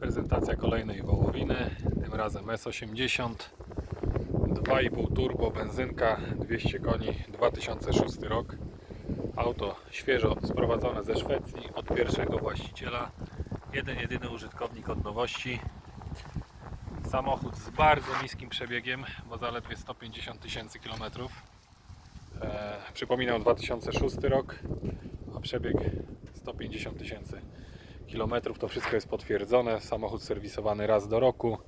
Prezentacja kolejnej wołowiny, tym razem S80 2,5 turbo benzynka 200 koni 2006 rok. Auto świeżo sprowadzone ze Szwecji od pierwszego właściciela. Jeden jedyny użytkownik od nowości. Samochód z bardzo niskim przebiegiem, bo zaledwie 150 tysięcy kilometrów. E, Przypominam 2006 rok, a przebieg 150 tysięcy kilometrów. To wszystko jest potwierdzone. Samochód serwisowany raz do roku.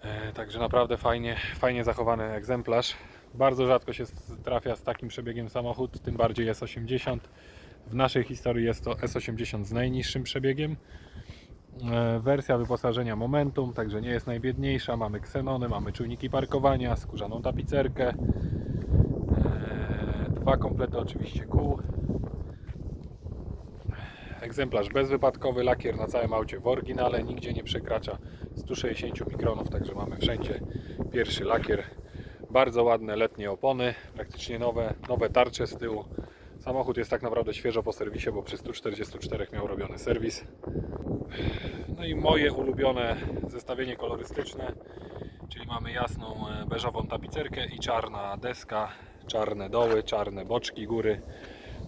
E, Także naprawdę fajnie, fajnie zachowany egzemplarz. Bardzo rzadko się trafia z takim przebiegiem samochód, tym bardziej S80. W naszej historii jest to S80 z najniższym przebiegiem. E, Wersja wyposażenia Momentum, także nie jest najbiedniejsza. Mamy ksenony, mamy czujniki parkowania, skórzaną tapicerkę. E, Dwa komplety oczywiście kół. Egzemplarz bezwypadkowy, lakier na całym aucie w oryginale, nigdzie nie przekracza 160 mikronów, także mamy wszędzie pierwszy lakier. Bardzo ładne letnie opony, praktycznie nowe, nowe tarcze z tyłu. Samochód jest tak naprawdę świeżo po serwisie, bo przy 144 miał robiony serwis. No i moje ulubione zestawienie kolorystyczne, czyli mamy jasną e, beżową tapicerkę i czarna deska, czarne doły, czarne boczki, góry.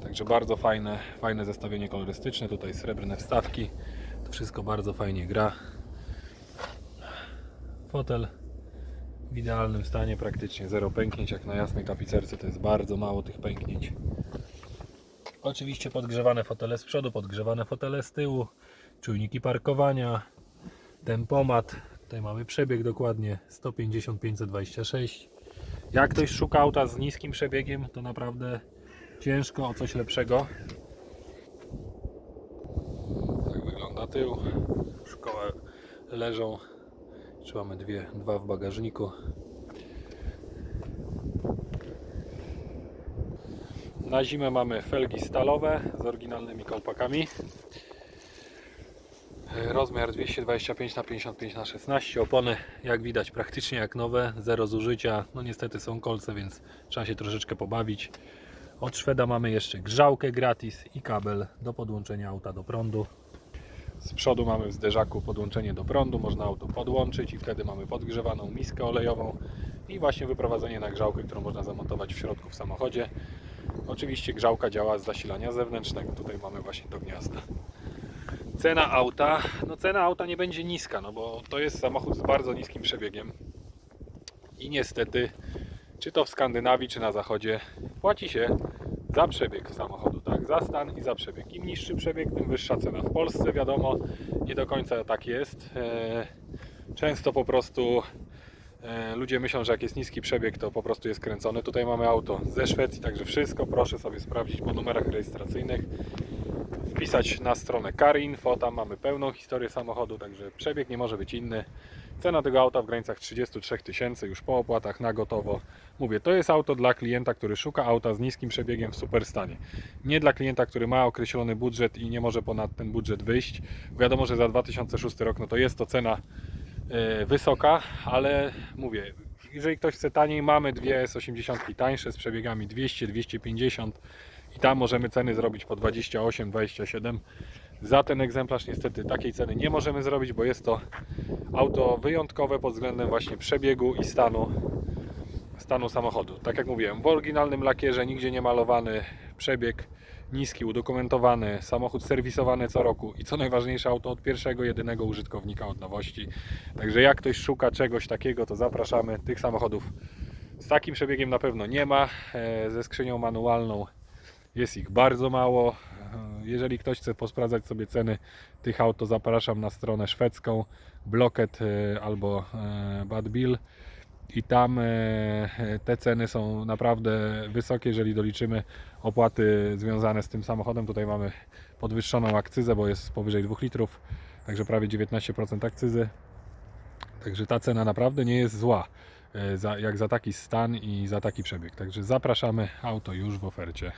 Także bardzo fajne, fajne zestawienie kolorystyczne. Tutaj srebrne wstawki. To wszystko bardzo fajnie gra. Fotel w idealnym stanie, praktycznie zero pęknięć. Jak na jasnej tapicerce to jest bardzo mało tych pęknięć. Oczywiście podgrzewane fotele z przodu, podgrzewane fotele z tyłu, czujniki parkowania, tempomat. Tutaj mamy przebieg dokładnie 150 526. Jak ktoś szuka auta z niskim przebiegiem, to naprawdę ciężko o coś lepszego. Tak wygląda tył. Szkoły leżą. Trzymamy dwie, dwa w bagażniku. Na zimę mamy felgi stalowe z oryginalnymi kołpakami. Rozmiar 225 na 55 na 16 opony jak widać praktycznie jak nowe, zero zużycia. No niestety są kolce, więc trzeba się troszeczkę pobawić. Od Szweda mamy jeszcze grzałkę gratis i kabel do podłączenia auta do prądu. Z przodu mamy w zderzaku podłączenie do prądu, można auto podłączyć i wtedy mamy podgrzewaną miskę olejową i właśnie wyprowadzenie na grzałkę, którą można zamontować w środku w samochodzie. Oczywiście grzałka działa z zasilania zewnętrznego, tutaj mamy właśnie to gniazdo. Cena auta, no cena auta nie będzie niska, no bo to jest samochód z bardzo niskim przebiegiem i niestety, czy to w Skandynawii, czy na zachodzie, płaci się za przebieg samochodu, tak, za stan i za przebieg. Im niższy przebieg, tym wyższa cena. W Polsce wiadomo, nie do końca tak jest. E, Często po prostu e, ludzie myślą, że jak jest niski przebieg, to po prostu jest kręcony. Tutaj mamy auto ze Szwecji, także wszystko proszę sobie sprawdzić po numerach rejestracyjnych wpisać na stronę Carinfo, tam mamy pełną historię samochodu, także przebieg nie może być inny. Cena tego auta w granicach 33 tysięcy już po opłatach na gotowo. Mówię, to jest auto dla klienta, który szuka auta z niskim przebiegiem w super stanie. Nie dla klienta, który ma określony budżet i nie może ponad ten budżet wyjść. Wiadomo, że za 2006 rok no to jest to cena e, wysoka, ale mówię, jeżeli ktoś chce taniej, mamy dwie S80 tańsze z przebiegami 200, 250 i tam możemy ceny zrobić po 28, 27. Za ten egzemplarz niestety takiej ceny nie możemy zrobić, bo jest to auto wyjątkowe pod względem właśnie przebiegu i stanu stanu samochodu. Tak jak mówiłem, w oryginalnym lakierze, nigdzie nie malowany, przebieg niski, udokumentowany, samochód serwisowany co roku i co najważniejsze auto od pierwszego, jedynego użytkownika od nowości. Także jak ktoś szuka czegoś takiego, to zapraszamy. Tych samochodów z takim przebiegiem na pewno nie ma. E, Ze skrzynią manualną jest ich bardzo mało. Jeżeli ktoś chce posprawdzać sobie ceny tych aut, to zapraszam na stronę szwedzką Blocket e, albo e, Bad Bill. I tam e, te ceny są naprawdę wysokie, jeżeli doliczymy opłaty związane z tym samochodem. Tutaj mamy podwyższoną akcyzę, bo jest powyżej 2 litrów, także prawie 19% akcyzy. Także ta cena naprawdę nie jest zła, jak za taki stan i za taki przebieg. Także zapraszamy, auto już w ofercie.